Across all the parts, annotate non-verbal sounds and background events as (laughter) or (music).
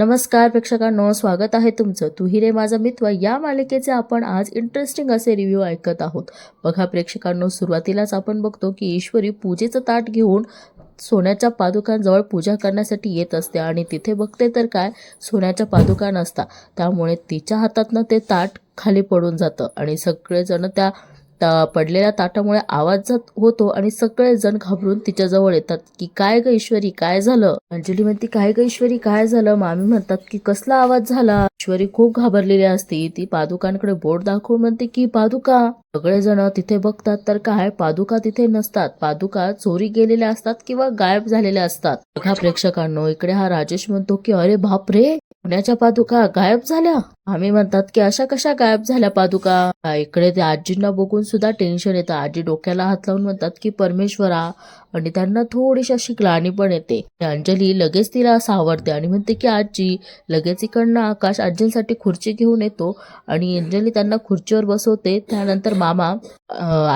नमस्कार प्रेक्षकांनो स्वागत आहे तुमचं. तू रे माझा मित्र. या मालिकेचे आपण आज इंटरेस्टिंग असे रिव्ह्यू ऐकत आहोत. बघा प्रेक्षकांनो सुरुवातीलाच आपण बघतो की ईश्वरी पूजेचं ताट घेऊन सोन्याच्या पादुकांजवळ पूजा करण्यासाठी येत असते आणि तिथे बघते तर काय? सोन्याच्या पादुका नसता. त्यामुळे तिच्या हातातनं ते ताट खाली पडून जातं आणि सगळेजण त्या ता पडलेल्या ताटामुळे आवाज जात होतो आणि सगळेजण घाबरून तिच्याजवळ येतात की काय ग ईश्वरी काय झालं? अंजली म्हणते काय ग ईश्वरी काय झालं? मामी म्हणतात की कसला आवाज झाला? ईश्वरी खूप घाबरलेली असते. ती पादुकांकडे बोट दाखवून म्हणते की पादुका सगळेजण तिथे बघतात तर काय? पादुका तिथे नसतात. पादुका चोरी गेलेल्या असतात किंवा गायब झालेल्या असतात. बघा प्रेक्षकांनो इकडे हा राजेश म्हणतो की अरे बाप रे पुण्याच्या पादुका गायब झाल्या? आम्ही म्हणतात की अशा कशा गायब झाल्या पादुका? इकडे त्या आजींना बघून सुद्धा टेन्शन येतं. आजी डोक्याला हात लावून म्हणतात की परमेश्वरा आणि त्यांना थोडीशी अशी ग्लानी पण येते. अंजली लगेच तिला सावरते आणि म्हणते की आजी लगेच इकडनं आकाश आजींसाठी खुर्ची घेऊन येतो. आणि अंजली त्यांना खुर्चीवर बसवते. त्यानंतर मामा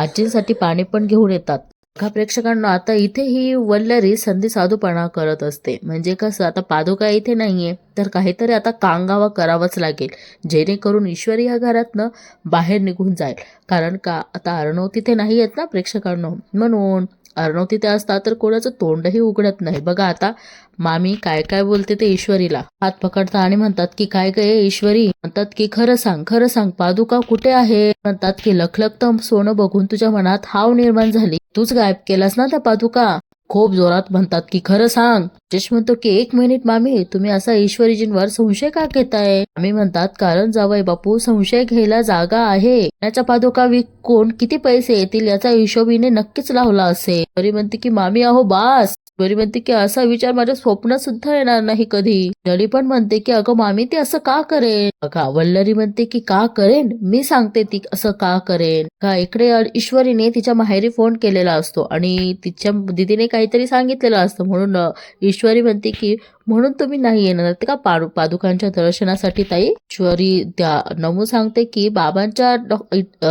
आजींसाठी पाणी पण घेऊन येतात. का प्रेक्षकांना आता इथे ही वल्लरी संधी साधूपणा करत असते. म्हणजे कसं आता पादुका इथे नाहीये तर काहीतरी आता कांगावा करावाच लागेल. जेणेकरून ईश्वरी ह्या घरातनं बाहेर निघून जाईल. कारण का आता अर्णव तिथे नाही आहेत ना प्रेक्षकांनो? म्हणून अर्णव तिथे असता तर कोणाचं तोंडही उघडत नाही. बघा आता मामी काय काय बोलते ते ईश्वरीला. हात पकडता आणि म्हणतात की काय काय ईश्वरी? म्हणतात की खरं सांग खरं सांग पादुका कुठे आहे? म्हणतात की लखलखत सोनं बघून तुझ्या मनात हाव निर्माण झाली. तूच गायब केलास ना त्या पादुका? खूप जोरात म्हणतात की खरं सांग जश म्हणतो की एक मिनिट मामी तुम्ही असा ईश्वरीजींवर संशय का घेताय? आम्ही म्हणतात कारण जावय बापू संशय घ्यायला जागा आहे. त्याच्या पादुका विकून किती पैसे येतील याचा हिशोबीने नक्कीच लावला असेल. तरी म्हणते की मामी अहो बास बरी म्हणते की असा विचार माझ्या स्वप्नात सुद्धा येणार नाही कधी. नळी पण म्हणते की अगं मामी ती असं का करेन? बघा वल्लरी म्हणते की का करेन? मी सांगते ती असं का करेन? का इकडे ईश्वरीने तिच्या माहेरी फोन केलेला असतो आणि तिच्या दिदीने काहीतरी सांगितलेलं असतं. म्हणून ईश्वरी म्हणते की म्हणून तुम्ही नाही येणार ते का पाडू पादुकांच्या दर्शनासाठी ताई? ईश्वरी त्या नमू सांगते की बाबांच्या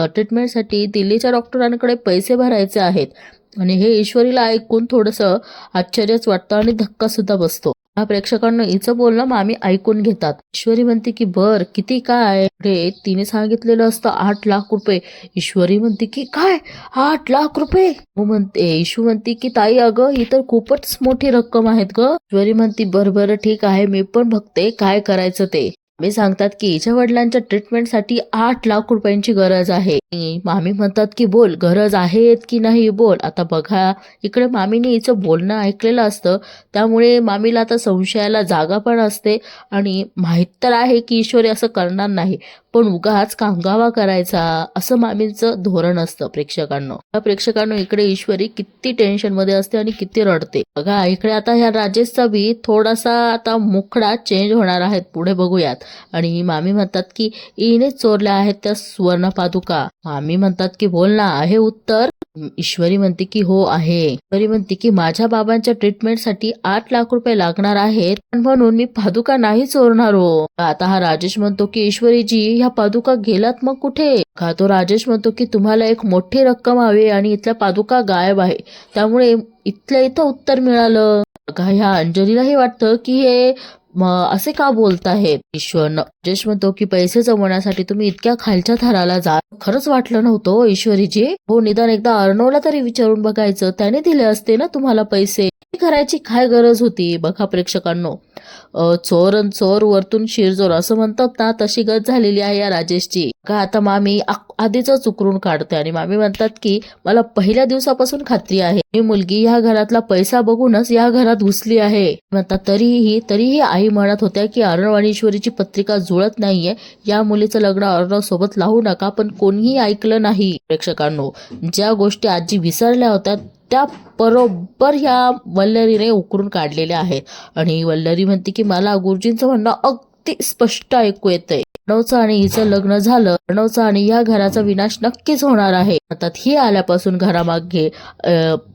ट्रीटमेंटसाठी दिल्लीच्या डॉक्टरांकडे पैसे भरायचे आहेत. आणि हे ईश्वरीला ऐकून थोडंसं आश्चर्यच वाटतं आणि धक्का सुद्धा बसतो. हा प्रेक्षकांना हिचं बोलणं मामी ऐकून घेतात. ईश्वरी म्हणते की बर किती काय? रे तिने सांगितलेलं असतं आठ लाख रुपये. ईश्वरी म्हणते की काय? आठ लाख रुपये? म्हणते ईशू म्हणते की ताई अगं ही तर खूपच मोठी रक्कम आहेत ग. ईश्वरी म्हणते बर बर ठीक आहे मी पण बघते काय करायचं ते. मी सांगतात की हिच्या वडिलांच्या ट्रीटमेंटसाठी आठ लाख रुपयांची गरज आहे. मामी म्हणतात की बोल गरज आहे की नाही बोल? आता बघा इकडे मामीने हिचं बोलणं ऐकलेलं असतं. त्यामुळे मामीला आता संशयाला जागा पण असते. आणि माहीत तर आहे की ईश्वरी असं करणार नाही. पण उगाच कांगावा करायचा असं मामीचं धोरण असतं प्रेक्षकांना. प्रेक्षकांना इकडे ईश्वरी किती टेन्शनमध्ये असते आणि किती रडते. बघा इकडे आता ह्या राजेशचा बी थोडासा आता मुखडा चेंज होणार आहेत. पुढे बघूयात. आणि मामी म्हणतात की इने चोरल्या आहेत त्या सुवर्ण पादुका मामी म्हणतात की बोल ना आहे उत्तर? ईश्वरी म्हणते की हो आहे. ईश्वरी म्हणते की माझ्या बाबांच्या ट्रीटमेंटसाठी आठ लाख रुपये लागणार आहेत पण म्हणून मी पादुका नाही चोरणार हो. आता हा राजेश म्हणतो की ईश्वरीजी ह्या पादुका गेलात मग कुठे? का तो राजेश म्हणतो की तुम्हाला एक मोठी रक्कम हवी आणि इथल्या पादुका गायब आहे त्यामुळे इथल्या इथं उत्तर मिळालं. का ह्या अंजलीलाही वाटतं की हे मग असे का बोलताहेत ईश्वर जश म्हणतो की पैसे जमवण्यासाठी तुम्ही इतक्या खालच्या थराला जा. खरंच वाटलं नव्हतं ईश्वरीजी. हो निदान एकदा अर्णवला तरी विचारून बघायचं. त्याने दिले असते ना तुम्हाला पैसे? करायची काय गरज होती? बघा प्रेक्षकांनो. चोर अन चोर वरतून शिरजोर असं म्हणतात ना तशी गत झालेली आहे या राजेशची. का आता मामी आधीच चुकरून काढते आणि मामी म्हणतात की मला पहिल्या दिवसापासून खात्री आहे. ही मुलगी या घरातला पैसा बघूनच या घरात घुसली आहे. म्हणतात तरीही तरीही आई म्हणत होत्या की अर्णव आणि ईश्वरीची पत्रिका जुळत नाहीये. या मुलीचं लग्न अर्णव सोबत लावू नका पण कोणीही ऐकलं नाही. प्रेक्षकांनो ज्या गोष्टी आजी विसरल्या होत्या त्या बरोबर ह्या वल्लरीने उकरून काढलेल्या आहेत. आणि वल्लरी म्हणते की मला गुरुजींचं म्हणणं अग अगदी स्पष्ट ऐकू येते अर्णवचं आणि हिचं लग्न झालं अर्णवचं आणि या घराचा विनाश नक्कीच होणार आहे. आता ही आल्यापासून घरामागे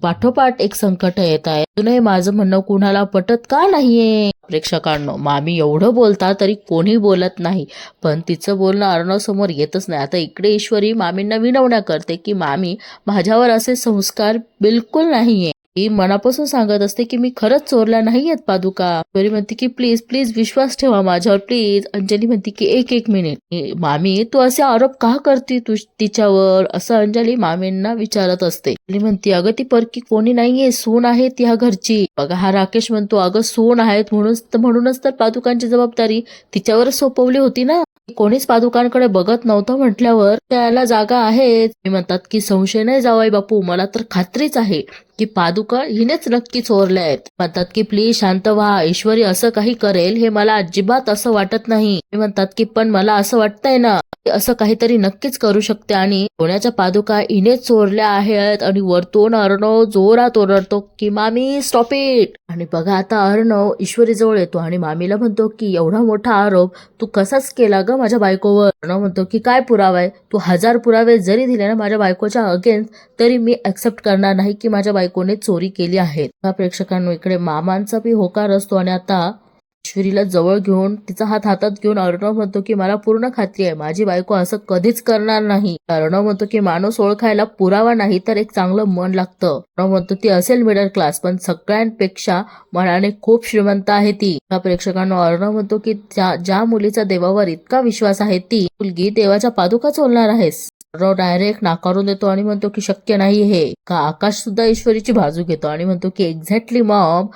पाठोपाठ एक संकट येत आहे. अजूनही माझं म्हणणं कुणाला पटत का नाहीये? प्रेक्षकांनो मामी एवढं बोलता तरी कोणी बोलत नाही. पण तिचं बोलणं अर्णव समोर येतच नाही. आता इकडे ईश्वरी मामींना विनवण्या करते की मामी माझ्यावर असे संस्कार बिलकुल नाहीये. ती मनापासून सांगत असते की मी खरंच चोरल्या नाहीयेत पादुका. गौरी म्हणते की प्लीज प्लीज विश्वास ठेवा माझ्यावर प्लीज. अंजली म्हणते की एक एक मिनिट. मामी तू असे आरोप का करते तू तिच्यावर? असं अंजली मामींना विचारत असते. म्हणते अगं ती परकी कोणी नाहीये सून आहे ती ह्या घरची. बघा हा राकेश म्हणतो अगं सून आहेत म्हणून म्हणूनच तर पादुकांची जबाबदारी तिच्यावरच सोपवली होती ना. कोणीच पादुकांकडे बघत नव्हतं म्हटल्यावर त्याला जागा आहे. म्हणतात की संशय नाही जावाय बापू मला तर खात्रीच आहे की पादुका हिनेच नक्की चोरल्या आहेत. म्हणतात की प्लीज शांत व्हा ईश्वरी असं काही करेल हे मला अजिबात असं वाटत नाही. म्हणतात की पण मला असं वाटतंय ना. असं काहीतरी नक्कीच करू शकते. आणि सोन्याच्या पादुका हिनेच चोरल्या आहेत. आणि वरतून अर्णव जोरात ओरडतो की मामी स्टॉप इट आणि बघा आता अर्णव ईश्वरीजवळ येतो आणि मामीला म्हणतो की एवढा मोठा आरोप तू कसाच केला ग माझ्या बायकोवर? अर्णव म्हणतो की काय पुरावा आहे? तू हजार पुरावे जरी दिले ना माझ्या बायकोच्या अगेन्स्ट तरी मी ऍक्सेप्ट करणार नाही की माझ्या बायकोने चोरी केली आहे. प्रेक्षकांनो इकडे मामांचा बी होकार असतो. आणि आता श्रीला जवळ घेऊन तिचा हात हातात घेऊन अर्णव म्हणतो की मला पूर्ण खात्री आहे. माझी बायको असं कधीच करणार नाही. अर्णव म्हणतो की माणूस ओळखायला पुरावा नाही तर एक चांगलं मन लागतं. अर्णव म्हणतो ती असेल मिडल क्लास पण सगळ्यांपेक्षा मनाने खूप श्रीमंत आहे ती. या प्रेक्षकांना अर्णव म्हणतो की ज्या ज्या मुलीचा देवावर इतका विश्वास आहे ती मुलगी देवाच्या पादुका चोलणार आहेस. अर्णव डायरेक्ट नाकारून देतो आणि म्हणतो की शक्य नाही हे. का आकाश सुद्धा ईश्वरीची बाजू घेतो आणि म्हणतो की एक्झॅक्टली मॉम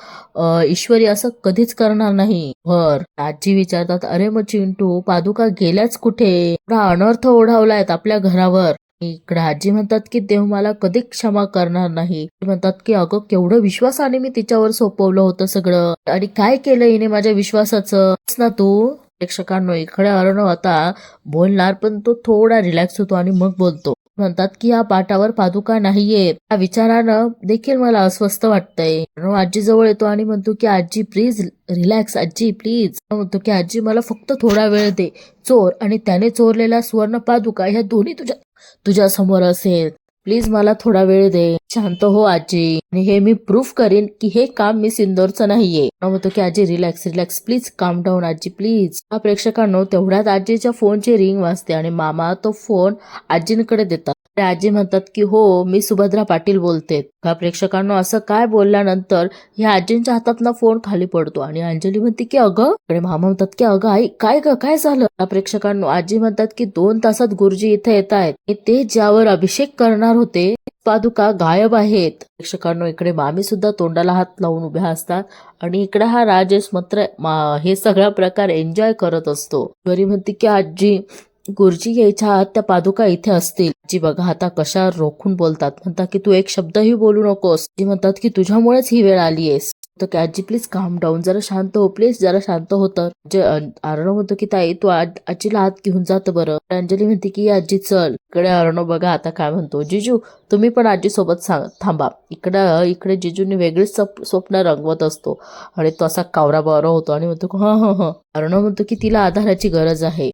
ईश्वरी असं कधीच करणार नाही. भर. आजी विचारतात अरे मग चिंटू पादुका गेल्याच कुठे? एवढा अनर्थ ओढावलायत आपल्या घरावर. इकडे आजी म्हणतात की देव मला कधी क्षमा करणार नाही. म्हणतात की अगं केवढं विश्वासाने मी तिच्यावर सोपवलं होतं सगळं. आणि काय केलं हिने माझ्या विश्वासाचं? ना तू. प्रेक्षकांनो इकडे अर्णव आता बोलणार पण तो थोडा रिलॅक्स होतो आणि मग बोलतो. म्हणतात की या पाटावर पादुका नाहीये. या विचारानं देखील मला अस्वस्थ वाटतंय. अर्णव आजी जवळ येतो आणि म्हणतो की आजी प्लीज रिलॅक्स आजी प्लीज म्हणतो की आजी मला फक्त थोडा वेळ दे. चोर आणि त्याने चोरलेला सुवर्ण पादुका ह्या दोन्ही तुझ्या तुझ्या समोर असेल. प्लीज मला थोडा वेळ दे. शांत हो आजी. आणि हे मी प्रूफ करीन की हे काम मी सिंदोरचं नाहीये. म्हणतो की आजी relax relax please calm down आजी प्लीज हा प्रेक्षकांनो तेवढ्यात आजीच्या फोनची रिंग वाजते आणि मामा तो फोन आजींकडे देतात. आजी म्हणतात की हो मी सुभद्रा पाटील बोलते. का प्रेक्षकांनो असं काय बोलल्यानंतर ह्या आजींच्या हातातनं फोन खाली पडतो आणि अंजली म्हणते की अगं मामा म्हणतात की अगं आई काय ग काय झालं? का प्रेक्षकांनो आजी म्हणतात की दोन तासात गुरुजी इथे येत आहेत. ते ज्यावर अभिषेक करणार होते पादुका गायब आहेत. प्रेक्षकांनो इकडे मामी सुद्धा तोंडाला हात लावून उभ्या असतात आणि इकडे हा राजेश मात्र हे सगळा प्रकार एन्जॉय करत असतो. घरी म्हणते की आजी गुरुजी यायच्या आत त्या पादुका इथे असतील. जी बघा आता कशा रोखून बोलतात. म्हणतात की तू एक शब्दही बोलू नकोस. जी म्हणतात की तुझ्यामुळेच ही वेळ आली आहेस. तर की आजी प्लीज काम डाऊन जरा शांत हो प्लीज जरा शांत हो तर. जे अर्णव म्हणतो की ताई तू आजीला आत घेऊन जात बरं. अंजली म्हणते की आजी चल. इकडे अर्णव बघा आता काय म्हणतो. जिजू तुम्ही पण आजी सोबत सांग थांबा. इकडं इकडे जिजूने वेगळीच स्वप्न रंगवत असतो. आणि तो असा कावरा बावरा होतो आणि म्हणतो हा हा हा. अर्णव म्हणतो की तिला आधाराची गरज आहे.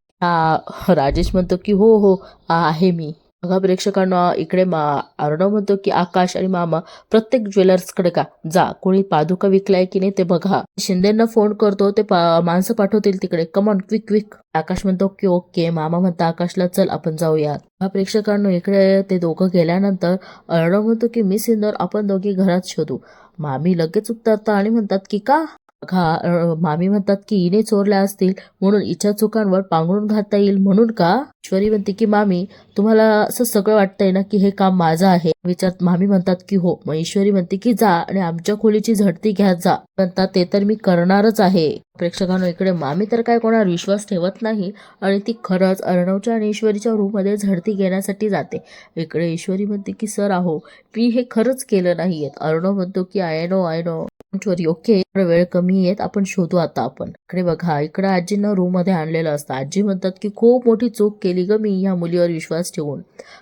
राजेश म्हणतो की हो हो आहे मी. बघा प्रेक्षकांना इकडे मा अर्णव म्हणतो की आकाश आणि मामा प्रत्येक ज्वेलर्सकडे का? जा कोणी पादुका विकलाय की नाही ते बघा. शिंदेना फोन करतो ते पा- माणसं पाठवतील तिकडे. कमॉन क्विक क्विक आकाश म्हणतो की ओके. मामा म्हणतो आकाशला चल आपण जाऊयात हा प्रेक्षकांना इकडे ते दोघं गेल्यानंतर अर्णव म्हणतो की मी सिंदर आपण दोघी घरात शोधू. मामी लगेच उत्तरता आणि म्हणतात की का? बघा मामी म्हणतात की हिने चोरल्या असतील म्हणून इच्छा चुकांवर पांघरून घालता येईल. म्हणून का? ईश्वरी म्हणते की मामी तुम्हाला असं सगळं वाटतंय ना की हे काम माझं आहे. विचार मामी म्हणतात की हो. मग ईश्वरी म्हणते की जा आणि आमच्या खोलीची झडती घ्या जा. म्हणतात ते तर मी करणारच आहे. प्रेक्षकांनो इकडे मामी तर काय कोणावर विश्वास ठेवत नाही आणि ती खरंच अर्णवच्या आणि ईश्वरीच्या रूममध्ये झडती घेण्यासाठी जाते. इकडे ईश्वरी म्हणते की सर आहो मी हे खरंच केलं नाहीये. अर्णव म्हणतो की आय नो आय नो. चोरी ओके वेळ कमी आहेत आपण शोधू आता आपण. इकडे बघा इकडे आजीनं रूममध्ये आणलेलं असतं. आजी म्हणतात की खूप मोठी चूक केली ग मी ह्या मुलीवर विश्वास ठेवून.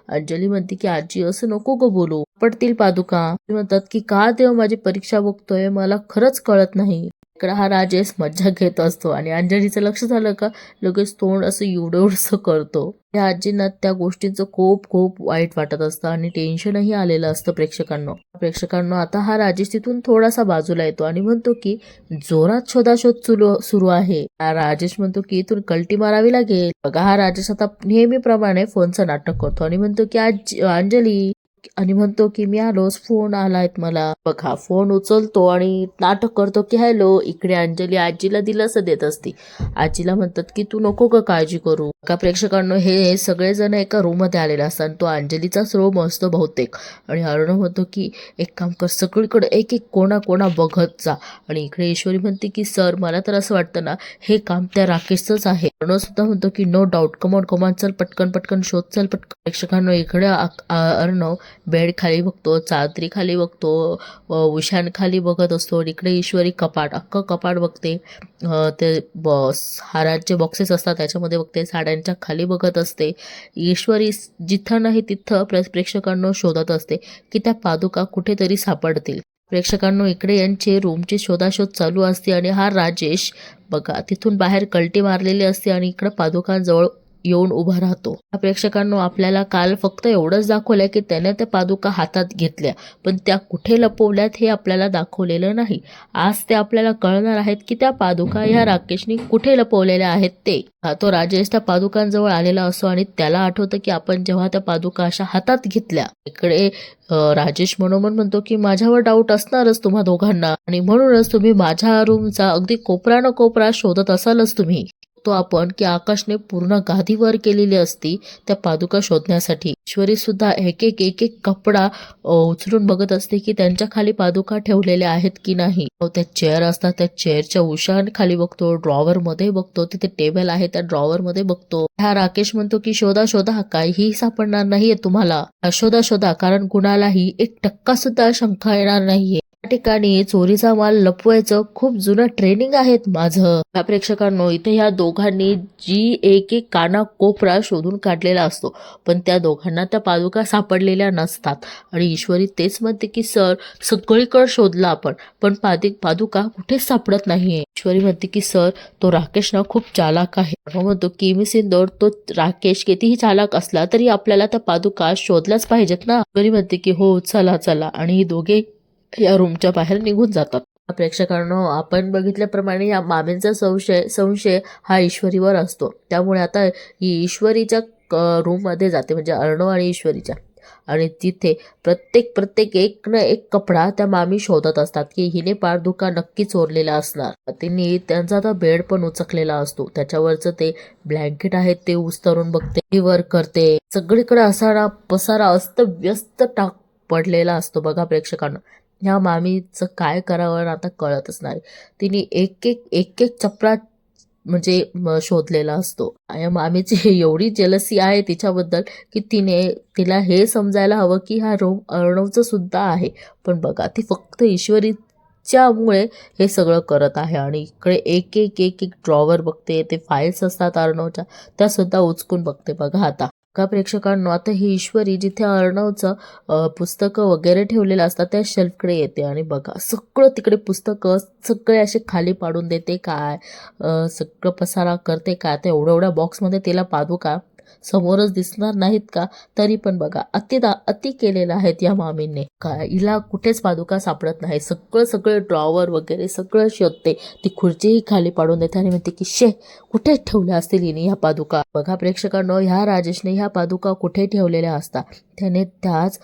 अंजली म्हणते की आजी असं नको ग बोलू. पडतील पादुका. म्हणतात की का देव माझी परीक्षा बघतोय? मला खरंच कळत नाही. इकडं हा राजेश मज्जा घेत असतो. आणि अंजनीचं लक्ष झालं का लगेच तोंड असं एवढं करतो. त्या आजींना त्या गोष्टींचं खूप खूप वाईट वाटत असतं आणि टेन्शनही आलेलं असतं प्रेक्षकांना. प्रेक्षकांना आता हा राजेश तिथून थोडासा बाजूला येतो आणि म्हणतो की जोरात शोधाशोध सुरू सुरू आहे. हा राजेश म्हणतो की इथून कल्टी मारावी लागेल. बघा हा राजेश आता नेहमीप्रमाणे फोनचं नाटक करतो आणि म्हणतो की आज अंजली आणि म्हणतो की मी आलोच फोन आलायत मला. बघा फोन उचलतो आणि नाटक करतो की हॅलो इकडे अंजली आजीला दिलासा देत असती. आजीला म्हणतात की तू नको का काळजी करू. का प्रेक्षकांनो हे सगळेजण एका रूममध्ये आलेले असतात तो अंजलीचाच रूम असतो बहुतेक. आणि अर्णव म्हणतो की एक काम कर सगळीकडे एक एक कोणा कोणा बघत जा. आणि इकडे ईश्वरी म्हणते की सर मला तर असं वाटतं ना हे काम त्या राकेशचंच आहे. अर्णव सुद्धा म्हणतो की नो डाऊट कमॉन कमॉन चल पटकन पटकन शोध चल पटकन. प्रेक्षकांनो इकडे अर्णव बेडखाली बघतो चादरीखाली बघतो उशांखाली बघत असतो आणि इकडे ईश्वरी कपाट अख्खं कपाट बघते. ते बॉस हारांचे बॉक्सेस असतात त्याच्यामध्ये बघते साड्यांच्या खाली बघत असते. ईश्वरी जिथं नाही तिथं प्र प्रेक्षकांना शोधत असते की त्या पादुका कुठेतरी सापडतील. प्रेक्षकांनो इकडे यांचे रूमची शोधाशोध चालू असते आणि हा राजेश बघा तिथून बाहेर कल्टी मारलेली असते आणि इकडं पादुकांजवळ येऊन उभा राहतो. प्रेक्षकांनो आपल्याला काल फक्त एवढंच दाखवलंय की त्याने त्या पादुका हातात घेतल्या. पण त्या कुठे लपवल्यात हे आपल्याला दाखवलेलं नाही. आज ते आपल्याला कळणार आहेत की त्या पादुका ह्या राकेशनी कुठे लपवलेल्या आहेत ते. तो राजेश त्या पादुकांजवळ आलेला असो आणि त्याला आठवतं की आपण जेव्हा त्या पादुका अशा हातात घेतल्या. इकडे राजेश मनोमन म्हणतो की माझ्यावर डाऊट असणारच तुम्हा दोघांना आणि म्हणूनच तुम्ही माझ्या रूमचा अगदी कोपरा न कोपरा शोधत असालच तुम्ही. तो आपण की आकाशने पूर्ण गादीवर केलेली असती त्या पादुका शोधण्यासाठी. ईश्वरी सुद्धा एक एक एक एक कपडा उचलून बघत असते की त्यांच्या खाली पादुका ठेवलेल्या आहेत की नाही. त्या चेअर असतात त्या चेअरच्या उशान खाली बघतो ड्रॉवर मध्ये बघतो तिथे टेबल आहे त्या ड्रॉवर मध्ये बघतो. हा राकेश म्हणतो की शोधा शोधा काहीही सापडणार नाहीये तुम्हाला. शोधा शोधा कारण कुणालाही एक टक्का सुद्धा शंका येणार नाहीये. ठिकाणी चोरीचा माल लपवायचं खूप जुनं ट्रेनिंग आहेत माझं. या प्रेक्षकांनो इथे ह्या दोघांनी जी एक एक काना कोपरा शोधून काढलेला असतो. पण त्या दोघांना त्या पादुका सापडलेल्या नसतात. आणि ईश्वरी तेच म्हणते की सर सगळीकडे शोधला आपण पण पादी पादुका कुठेच सापडत नाहीये. ईश्वरी म्हणते की सर तो राकेश ना खूप चालाक आहे. म्हणतो की मी सिंदोर तो राकेश कितीही चालाक असला तरी आपल्याला त्या पादुका शोधल्याच पाहिजेत ना. ईश्वरी म्हणते की हो चला चला. आणि ही दोघे या रूमच्या बाहेर निघून जातात. प्रेक्षकांनो आपण बघितल्याप्रमाणे या मामींचा संशय संशय हा ईश्वरीवर असतो. त्यामुळे आता ही ईश्वरीच्या रूममध्ये जाते म्हणजे अर्णव आणि ईश्वरीच्या. आणि तिथे प्रत्येक प्रत्येक एक न एक कपडा त्या मामी शोधत असतात की हिने पारदुका नक्की चोरलेला असणार. तिने त्यांचा आता बेड पण उचकलेला असतो. त्याच्यावरचं ते ब्लँकेट आहे ते उचतरून बघते वर करते. सगळीकडे असा पसारा अस्त व्यस्त टाक पडलेला असतो बघा प्रेक्षकांना. ह्या मामीचं काय करावं आता कळतच नाही. तिने एक एक एक एक चपरा म्हणजे शोधलेला असतो. या मामीची (laughs) एवढी जेलसी आहे तिच्याबद्दल की तिने तिला हे समजायला हवं की हा रोम अर्णवचं सुद्धा आहे. पण बघा ती फक्त ईश्वरीच्यामुळे हे सगळं करत आहे. आणि इकडे एक एक एक एक ड्रॉवर बघते ते फाईल्स असतात अर्णवच्या त्यासुद्धा उचकून बघते बघा आता. का प्रेक्षकांनो आता ही ईश्वरी जिथे अर्णवचं पुस्तकं वगैरे ठेवलेलं असतात त्या शेल्फकडे येते. आणि बघा सगळं तिकडे पुस्तकं सगळे असे खाली पाडून देते काय सगळं पसारा करते काय ते एवढ्या एवढ्या बॉक्समध्ये तिला पादुका समोरच दिसणार नाहीत का? तरी पण बघा अतिदा अति केलेलं आहेत या मामींनी. काय हिला कुठेच पादुका सापडत नाही सगळं सगळं ड्रॉवर वगैरे सगळं शोधते. ती खुर्चीही खाली पाडून देते आणि म्हणते की शे कुठे ठेवल्या असतील हिने ह्या पादुका? बघा प्रेक्षकांनो ह्या राजेशने ह्या पादुका कुठे ठेवलेल्या असतात त्याने त्याच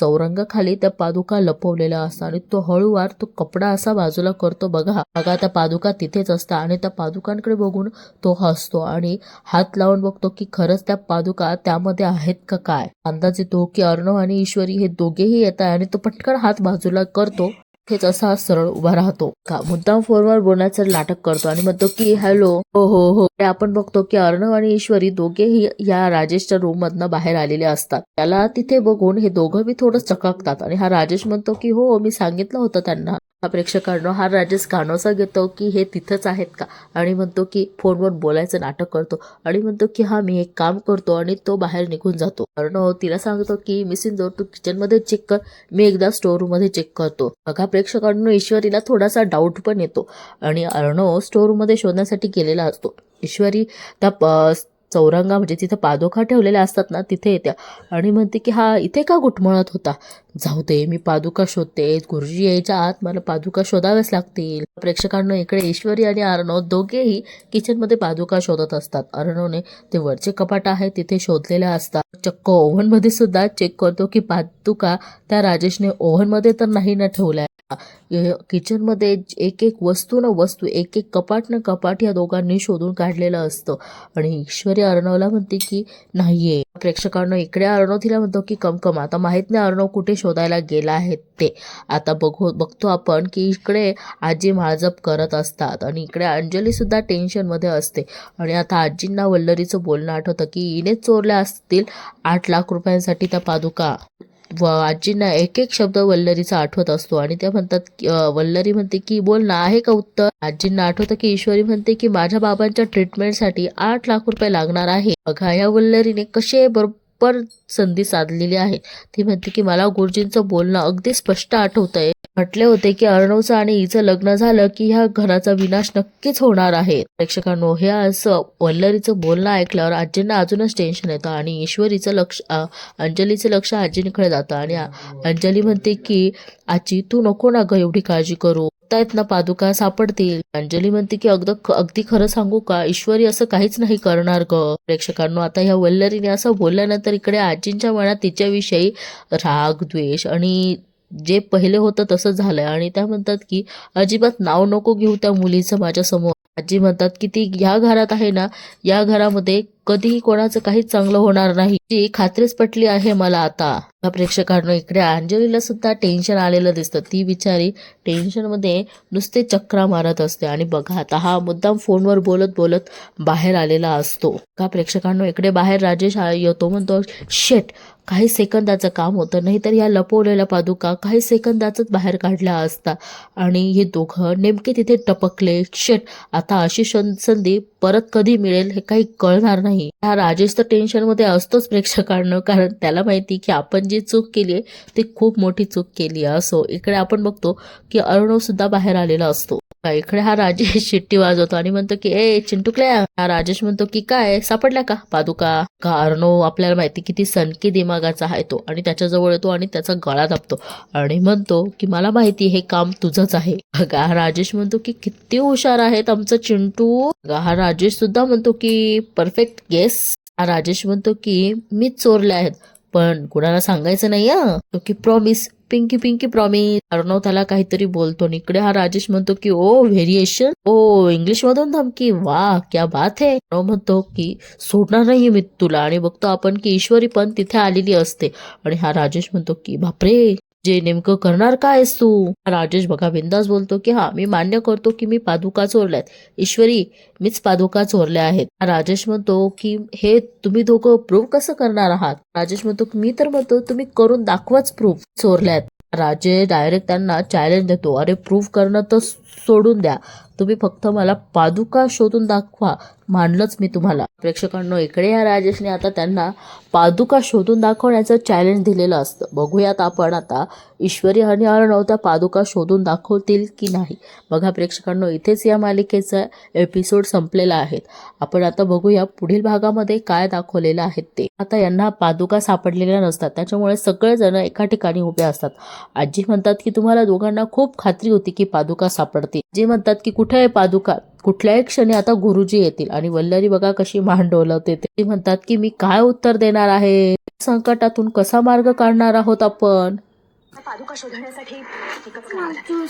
चौरंगाखाली त्या पादुका लपवलेल्या असतात आणि तो हळूवार तो कपडा असा बाजूला करतो. बघा बघा त्या पादुका तिथेच असतात आणि त्या पादुकांकडे बघून तो हसतो आणि हात लावून बघतो की खरंच त्या पादुका त्यामध्ये आहेत का काय? अंदाज येतो की अर्णव आणि ईश्वरी हे दोघेही येत आहे आणि तो पटकन हात बाजूला करतो. हेच असा सरळ उभा राहतो. का? मुद्दाम फोनवर बोलण्याचं नाटक करतो आणि म्हणतो की हॅलो हो हो हो. आपण बघतो की अर्णव आणि ईश्वरी दोघेही या राजेशच्या रूम मधनं बाहेर आलेले असतात. त्याला तिथे बघून हे दोघं बी थोडं चककतात आणि हा राजेश म्हणतो की हो मी सांगितलं होतं त्यांना. हा प्रेक्षकांनो हा राजेश कानोसा घेतो की हे तिथंच आहेत का? आणि म्हणतो की फोनवर बोलायचं नाटक करतो. आणि म्हणतो की हा मी एक काम करतो आणि तो बाहेर निघून जातो. अर्णव तिला सांगतो की मिसिन सिंधू तू किचनमध्ये चेक कर. मी एकदा स्टोअर रूममध्ये चेक करतो. बघा प्रेक्षकांनो ईश्वरीला थोडासा डाऊट पण येतो. आणि अर्णव स्टोरमध्ये शोधण्यासाठी गेलेला असतो. ईश्वरी त्या प- चौरंगा म्हणजे तिथे पादुका ठेवलेल्या असतात ना तिथे येत्या. आणि म्हणते की हा इथे का घुटमळत होता? जाऊ दे मी पादुका शोधते. गुरुजी यायच्या आत मला पादुका शोधाव्याच लागतील. प्रेक्षकांना इकडे ईश्वरी आणि अर्णव दोघेही किचनमध्ये पादुका शोधत असतात. अर्णवने ते वरचे कपाट आहे तिथे शोधलेल्या असतात. चक्क ओव्हनमध्ये सुद्धा चेक करतो की पादुका त्या राजेशने ओव्हनमध्ये तर नाही ना ठेवल्या. किचनमध्ये एक एक वस्तू ना वस्तू एक एक कपाट ना कपाट या दोघांनी शोधून काढलेलं असतं. आणि ईश्वरी अर्णवला म्हणते की नाहीये. प्रेक्षकांना इकडे अर्णव तिला म्हणतो की कमकम आता माहीत नाही अर्णव कुठे शोधायला गेला आहे ते. आता बघू बघतो आपण की इकडे आजी माळजप करत असतात आणि इकडे अंजली सुद्धा टेन्शनमध्ये असते. आणि आता आजींना वल्लरीचं बोलणं आठवतं की इने चोरल्या असतील आठ लाख रुपयांसाठी त्या पादुका. व आजींना एक एक शब्द वल्लरीचा आठवत असतो. आणि त्या म्हणतात की- वल्लरी म्हणते की बोल ना आहे का उत्तर? आजींना आठवतं की ईश्वरी म्हणते की माझ्या बाबांच्या ट्रीटमेंटसाठी आठ लाख रुपये लागणार आहे. बघा या वल्लरीने कसे बरोबर संधी साधलेली आहे. ती म्हणते की मला गुरुजींचं बोलणं अगदी स्पष्ट आठवतंय. म्हटले होते की अर्णवचं आणि हिचं लग्न झालं की ह्या घराचा विनाश नक्कीच होणार आहे. प्रेक्षकांनो हे असं वल्लरीचं बोलणं ऐकल्यावर आजींना अजूनच टेन्शन येतं आणि ईश्वरीचं लक्ष अंजलीचं लक्ष आजींकडे जातं आणि अंजली म्हणते की आजी तू नको ना ग एवढी काळजी करू. आहेत ना पादुका सापडतील. अंजली म्हणते की अगद अगदी खरं सांगू का? ईश्वरी असं काहीच नाही करणार ग. प्रेक्षकांनो आता ह्या वल्लरीने असं बोलल्यानंतर इकडे आजींच्या मनात तिच्याविषयी राग द्वेष आणि जे पहिले होतं तसं झालंय. आणि त्या म्हणतात की अजिबात नाव नको घेऊ त्या मुलीचं माझ्यासमोर. आजी म्हणतात की ती या घरात आहे ना या घरामध्ये कधीही कोणाचं काहीच चांगलं होणार नाही. ती खात्रीच पटली आहे मला आता. या प्रेक्षकांना इकडे अंजलीला सुद्धा टेन्शन आलेलं दिसतं. ती बिचारी टेन्शनमध्ये नुसते चक्रा मारत असते. आणि बघा आता हा मुद्दाम फोनवर बोलत बोलत बाहेर आलेला असतो. का प्रेक्षकांनो इकडे बाहेर राजेश येतो म्हणतो शेट काही सेकंदाचं काम होतं नाहीतर या लपवलेल्या पादुका काही सेकंदाचंच बाहेर काढल्या असता. आणि हे दोघं नेमके तिथे टपकले. शेट आता अशी संधी परत कधी मिळेल हे काही कळणार नाही. हा राजेश तर टेन्शनमध्ये असतोच प्रेक्षकांना कारण त्याला माहिती की आपण जी चूक केली आहे ती खूप मोठी चूक केली आहे. असो इकडे आपण बघतो की अर्णव सुद्धा बाहेर आलेला असतो. इकडे हा राजेश शिट्टी वाजवतो आणि म्हणतो की ए चिंटुकल्या. हा राजेश म्हणतो की काय सापडल्या का? पादुका. का अर्णव आपल्याला माहिती किती सनकी दिमागाचा आहे तो. आणि त्याच्याजवळ येतो आणि त्याचा गळा दाबतो. आणि म्हणतो की मला माहिती हे काम तुझंच आहे. बघा हा राजेश म्हणतो की किती हुशार आहेत आमचं चिंटू. बघा, हा राजेश सुद्धा म्हणतो की परफेक्ट गेस हा राजेश म्हणतो की मीच चोरले आहेत. पण कुणाला सांगायचं नाही तो की promise pinky pinky promise Arnav त्याला काहीतरी बोलतो. इकडे हा राजेश म्हणतो की ओ व्हेरिएशन ओ इंग्लिश मधून धमकी. वा क्या बात आहे अर्णव म्हणतो की सोडणार नाही मी तुला. आणि बघतो आपण की ईश्वरी पण तिथे आलेली असते. आणि हा राजेश म्हणतो की बापरे. जे नेमकं करणार काय आहेस तू? राजेश बघा बिंदास बोलतो की हा मी मान्य करतो की मी पादुका चोरल्यात. ईश्वरी मीच पादुका चोरल्या आहेत. राजेश म्हणतो की हे तुम्ही दोघं प्रूव्ह कसं करणार आहात? राजेश म्हणतो की मी तर म्हणतो तुम्ही करून दाखवाच प्रूफ चोरल्यात. राजे डायरेक्ट त्यांना चॅलेंज देतो. अरे प्रूव्ह करणं तर सोडून द्या. तुम्ही फक्त मला पादुका शोधून दाखवा मानलंच मी तुम्हाला. प्रेक्षकांनो इकडे या राजेशने आता त्यांना पादुका शोधून दाखवण्याचं चॅलेंज दिलेलं असतं. बघूयात आपण आता ईश्वरी आणि अर्णव त्या पादुका शोधून दाखवतील की नाही. बघा प्रेक्षकांनो इथेच या मालिकेचा एपिसोड संपलेला आहे. आपण आता बघूया पुढील भागामध्ये काय दाखवलेलं आहे ते. आता यांना पादुका सापडलेल्या नसतात. त्याच्यामुळे सगळेजण एका ठिकाणी उभे असतात. आजी म्हणतात की तुम्हाला दोघांना खूप खात्री होती की पादुका सापडतील. जे म्हणतात की कुठे आहे पादुका. कुठल्याही क्षणी आता गुरुजी येतील. आणि वल्लरी बघा कशी मान डोलवते ते म्हणतात की मी काय उत्तर देणार आहे? संकटातून कसा मार्ग काढणार आहोत आपण? पादुका शोधण्यासाठी एकच करावं लागेल.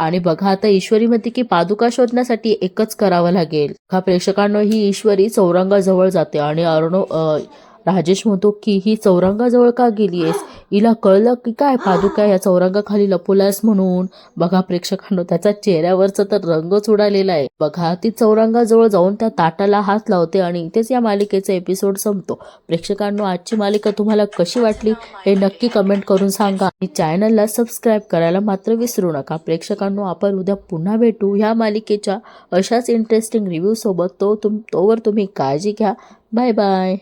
आणि बघा आता ईश्वरी म्हणते की पादुका शोधण्यासाठी एकच करावं लागेल. हा प्रेक्षकांनो ही ईश्वरी चौरंगाजवळ जाते. आणि अर्णव अ, राजेश म्हणतो की ही चौरंगाजवळ का गेलीयस? हिला कळलं की काय पादुका या चौरंगाखाली लपवल्यास म्हणून? बघा प्रेक्षकांनो त्याच्या चेहऱ्यावरचा तर रंगच उडालेला आहे. बघा ती चौरंगाजवळ जाऊन त्या ताटाला हात लावते आणि इथेच या मालिकेचा एपिसोड संपतो. प्रेक्षकांनो आजची मालिका तुम्हाला कशी वाटली हे नक्की कमेंट करून सांगा आणि चॅनलला सबस्क्राईब करायला मात्र विसरू नका. प्रेक्षकांनो आपण उद्या पुन्हा भेटू ह्या मालिकेच्या अशाच इंटरेस्टिंग रिव्ह्यू सोबत. तो तुम तोवर तुम्ही काळजी घ्या. Bye bye